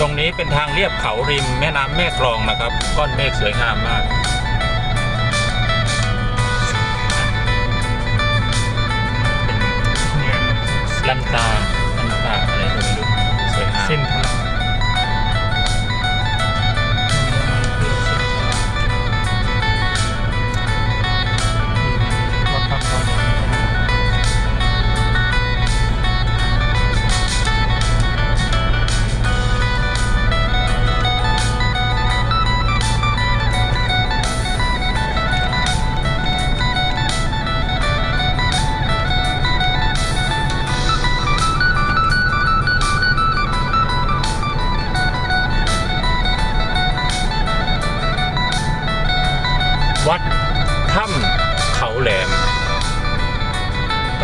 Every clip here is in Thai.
ตรงนี้เป็นทางเรียบเขาริมแม่น้ำแม่กลองนะครับ ก้อนเมฆสวยงามมากลันตา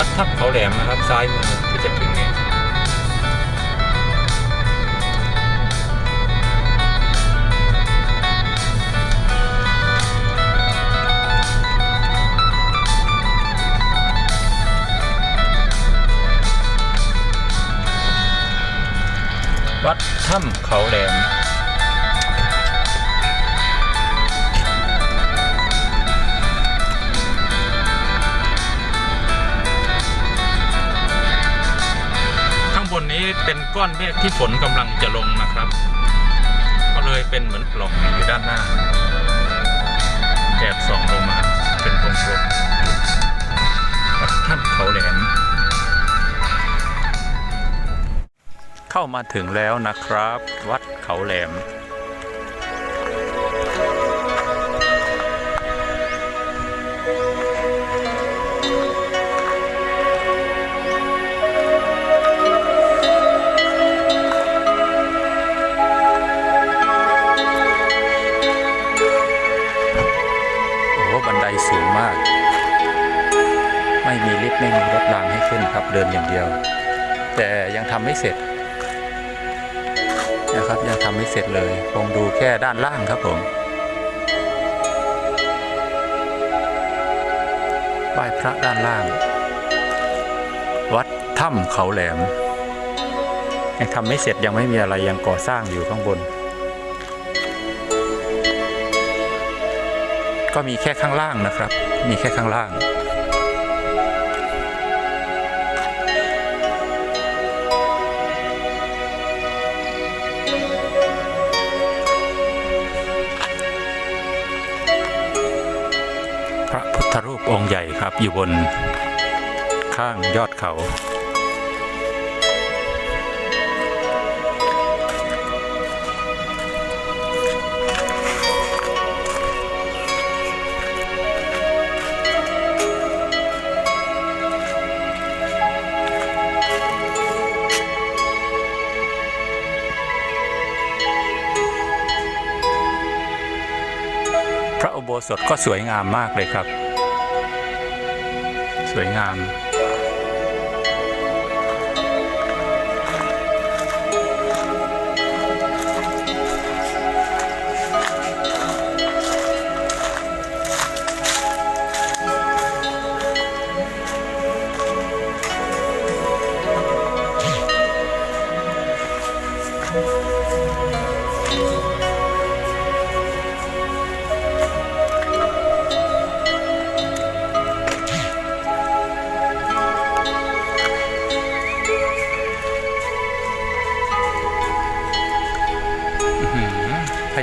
วัดถ้ำเขาแหลมนะครับ ซ้ายมือที่จะถึงเนี่ยวัดถ้ำเขาแหลม บนนี้เป็นก้อนเมฆที่ฝนกำลังจะลงนะครับ ก็เลยเป็นเหมือนปล่องอยู่ด้านหน้าแดดส่องลงมาเป็นวงกลมวัดถ้ำเขาแหลมเข้ามาถึงแล้วนะครับ วัดเขาแหลม มีลิฟต์ไม่มีรถรางให้ขึ้นครับเดินอย่างเดียว แต่ยังทำไม่เสร็จนะครับยังทำไม่เสร็จเลยคงดูแค่ด้านล่างครับผมไหว้พระด้านล่าง วัดถ้ำเขาแหลมยังทำไม่เสร็จยังไม่มีอะไรยังก่อสร้างอยู่ข้างบน ก็มีแค่ข้างล่างนะครับ มีแค่ข้างล่าง ครับอยู่บนข้างยอดเขา พระอุโบสถก็สวยงามมากเลยครับ สวยงาม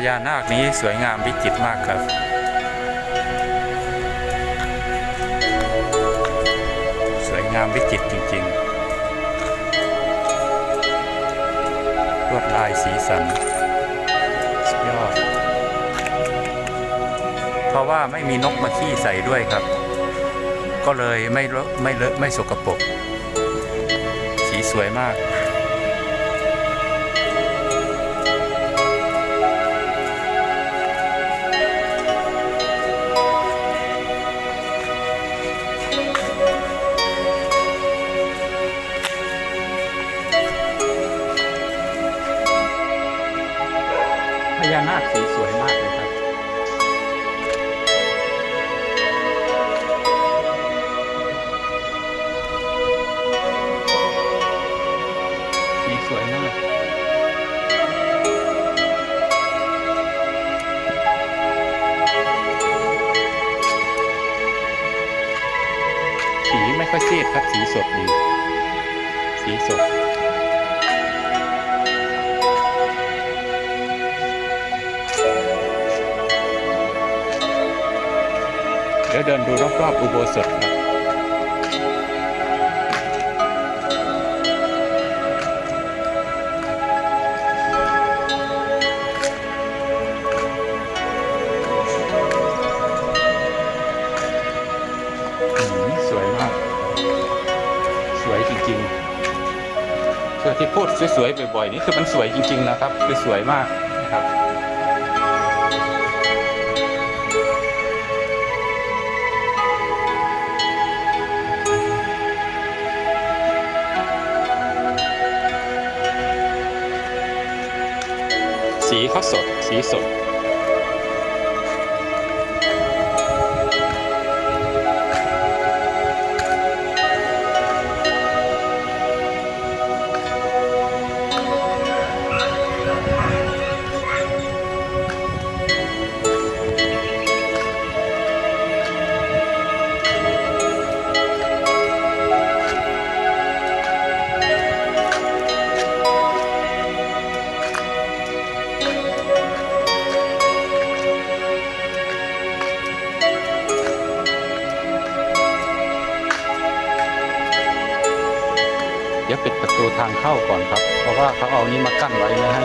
ญานาคนี้สวยงามวิจิตรมากครับ สวยงามวิจิตรจริงๆ ลวดลายสีสันสุดยอด เพราะว่าไม่มีนกมาขี้ใส่ด้วยครับ ก็เลยไม่เลอะไม่เลอะไม่สกปรกสีสวยมาก ค่อยซีดครับสีสดดี สีสดเดี๋ยวเดินดูรอบๆอุโบสถครับ ที่พูดสวยๆบ่อยๆนี่คือมันสวยจริง ๆ นะครับ คือสวยมากนะครับสีเขาสดสีสด ดี๋ยวปิดประตูทางเข้าก่อนครับ เพราะว่าเขาเอานี้มากั้นไว้ไม่ให้